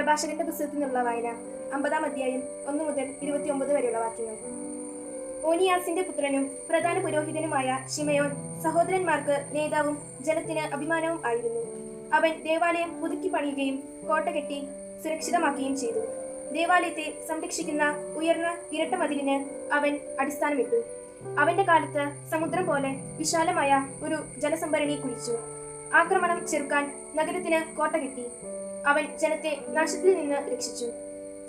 പ്രഭാഷകന്റെ പുസ്തകത്തിൽ നിന്നുള്ള വായന. അമ്പതാം അധ്യായം ഒന്ന് മുതൽ ഇരുപത്തിയൊമ്പത് വരെയുള്ള വാക്യങ്ങൾ. ഓനിയാസിന്റെ പുത്രനും പ്രധാന പുരോഹിതനുമായ ഷിമയോൻ സഹോദരന്മാർക്ക് നേതാവും ജനത്തിന് അഭിമാനവും ആയിരുന്നു. അവൻ ദേവാലയം പുതുക്കി പണിയുകയും കോട്ട കെട്ടി സുരക്ഷിതമാക്കുകയും ചെയ്തു. ദേവാലയത്തെ സംരക്ഷിക്കുന്ന ഉയർന്ന ഇരട്ട മതിലിന് അവൻ അടിസ്ഥാനമിട്ടു. അവന്റെ കാലത്ത് സമുദ്രം പോലെ വിശാലമായ ഒരു ജലസംഭരണി കുഴിച്ചു. ആക്രമണം ചെറുക്കാൻ നഗരത്തിന് കോട്ട കിട്ടി. അവൻ ജനത്തെ നാശത്തിൽ നിന്ന് രക്ഷിച്ചു.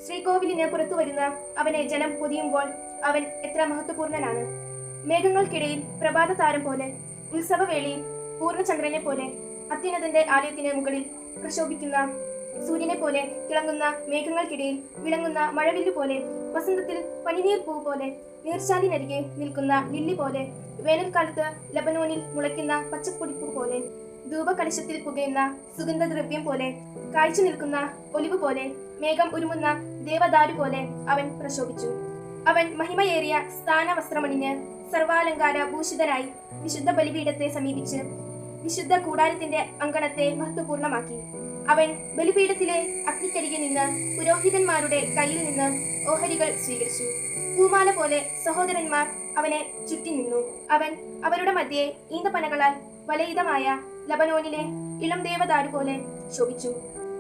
ശ്രീകോവിലിന് പുറത്തു വരുന്ന അവനെ ജനം പൊതിയുമ്പോൾ അവൻ എത്ര മഹത്വപൂർണനാണ്. മേഘങ്ങൾക്കിടയിൽ പ്രഭാത താരം പോലെ ഉത്സവവേളയിൽ പൂർണചന്ദ്രനെ പോലെ അത്യുന്നതന്റെ ആലയത്തിന് മുകളിൽ പ്രശോഭിക്കുന്ന സൂര്യനെ പോലെ തിളങ്ങുന്ന മേഘങ്ങൾക്കിടയിൽ വിളങ്ങുന്ന മഴവില്ലു പോലെ വസന്തത്തിൽ പനിനീർ പൂ പോലെ നീർച്ചാലിനരികെ നിൽക്കുന്ന ലില്ലി പോലെ വേനൽക്കാലത്ത് ലബനോനിൽ മുളയ്ക്കുന്ന പച്ചപ്പൊടിപ്പൂ പോലെ ധൂപകലശത്തിൽ പുകയുന്ന സുഗന്ധദ്രവ്യം പോലെ കാഴ്ച നിൽക്കുന്ന ഒലിവ് പോലെ മേഘം ഉരുമുന്ന ദേവദാരു പോലെ അവൻ പ്രശോഭിച്ചു. അവൻ മഹിമയേറിയ സ്ഥാന വസ്ത്രമണിഞ്ഞ് സർവാലങ്കാര ഭൂഷിതനായി വിശുദ്ധ ബലിപീഠത്തെ സമീപിച്ച് വിശുദ്ധ കൂടാരത്തിന്റെ അങ്കണത്തെ മഹത്വപൂർണമാക്കി. അവൻ ബലിപീഠത്തിലെ അഗ്നിക്കരികെ നിന്ന് പുരോഹിതന്മാരുടെ കയ്യിൽ നിന്ന് ഓഹരികൾ സ്വീകരിച്ചു. പൂമാല പോലെ സഹോദരന്മാർ അവനെ ചുറ്റി നിന്നു അവൻ അവരുടെ മധ്യേ ഈന്തപ്പനകളാൽ വലയിതമായ ലബനോനിലെ ഇളം ദേവദാരു പോലെ ശോഭിച്ചു.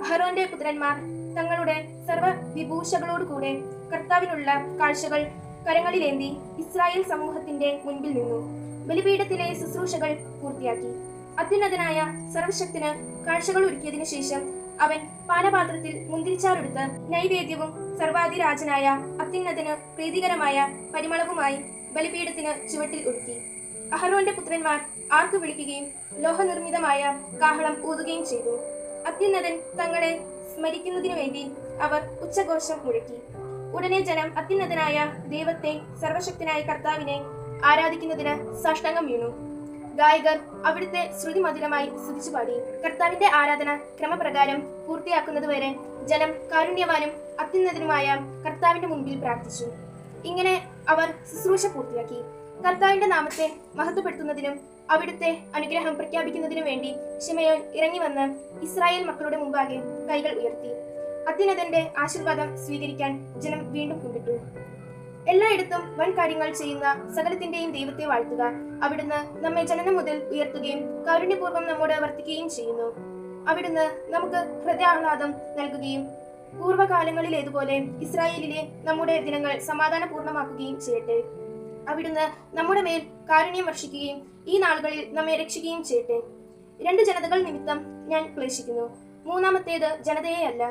അഹറോന്റെ പുത്രന്മാർ തങ്ങളുടെ സർവ വിഭൂഷകളോടുകൂടെ കർത്താവിനുള്ള കാഴ്ചകൾ കരങ്ങളിലേന്തി ഇസ്രായേൽ സമൂഹത്തിന്റെ മുൻപിൽ നിന്നു. ബലിപീഠത്തിലെ ശുശ്രൂഷകൾ പൂർത്തിയാക്കി. അത്യുന്നതനായ സർവശക്തിന് കാഴ്ചകൾ ഒരുക്കിയതിനു ശേഷം അവൻ പാനപാത്രത്തിൽ മുന്തിരിച്ചാറെടുത്ത് നൈവേദ്യവും സർവാധിരാജനായ അത്യുന്നതന് പ്രീതികരമായ പരിമളവുമായി ബലിപീഠത്തിന് ചുവട്ടിൽ ഒരുക്കി അഹറോന്റെ പുത്രന്മാർ ആർക്ക് വിളിക്കുകയും ലോഹനിർമ്മിതമായ കാഹളം ഊതുകയും ചെയ്തു. അത്യുന്നതൻ തങ്ങളെ സ്മരിക്കുന്നതിനു വേണ്ടി അവർ ഉച്ചഘോഷം മുഴക്കി. ഉടനെ ജനം അത്യുന്നതനായ ദൈവത്തെ സർവശക്തനായ കർത്താവിനെ ആരാധിക്കുന്നതിന് സാഷ്ടാംഗം വീണു. ഗായകർ അവിടുത്തെ ശ്രുതി മധുരമായി സ്തുതിച്ചു പാടി. കർത്താവിന്റെ ആരാധന ക്രമപ്രകാരം പൂർത്തിയാക്കുന്നതുവരെ ജനം കാരുണ്യവാനും അത്യുന്നതനുമായ കർത്താവിന്റെ മുൻപിൽ പ്രാർത്ഥിച്ചു. ഇങ്ങനെ അവർ ശുശ്രൂഷ പൂർത്തിയാക്കി. കർത്താവിന്റെ നാമത്തെ മഹത്വപ്പെടുത്തുന്നതിനും അവിടുത്തെ അനുഗ്രഹം പ്രഖ്യാപിക്കുന്നതിനു വേണ്ടി ഷിമയോൻ ഇറങ്ങി വന്ന് ഇസ്രായേൽ മക്കളുടെ മുമ്പാകെ കൈകൾ ഉയർത്തി. അത്യുന്നതന്റെ ആശീർവാദം സ്വീകരിക്കാൻ ജനം വീണ്ടും കുമ്പിട്ടു എല്ലായിടത്തും വൻ കാര്യങ്ങൾ ചെയ്യുന്ന സകലത്തിന്റെയും ദൈവത്തെ വാഴ്ത്തുക. അവിടുന്ന് നമ്മെ ജനനം മുതൽ ഉയർത്തുകയും കാരുണ്യപൂർവം നമ്മോട് വർത്തിക്കുകയും ചെയ്യുന്നു. അവിടുന്ന് നമുക്ക് ഹൃദയാഹ്ലാദം നൽകുകയും പൂർവകാലങ്ങളിലേതുപോലെ ഇസ്രായേലിലെ നമ്മുടെ ദിനങ്ങൾ സമാധാനപൂർണമാക്കുകയും ചെയ്യട്ടെ. അവിടുന്ന് നമ്മുടെ മേൽ കാരുണ്യം വർഷിക്കുകയും ഈ നാളുകളിൽ നമ്മെ രക്ഷിക്കുകയും ചെയ്യട്ടെ. രണ്ട് ജനതകൾ നിമിത്തം ഞാൻ ക്ലേശിക്കുന്നു. മൂന്നാമത്തേത് ജനതയെയല്ല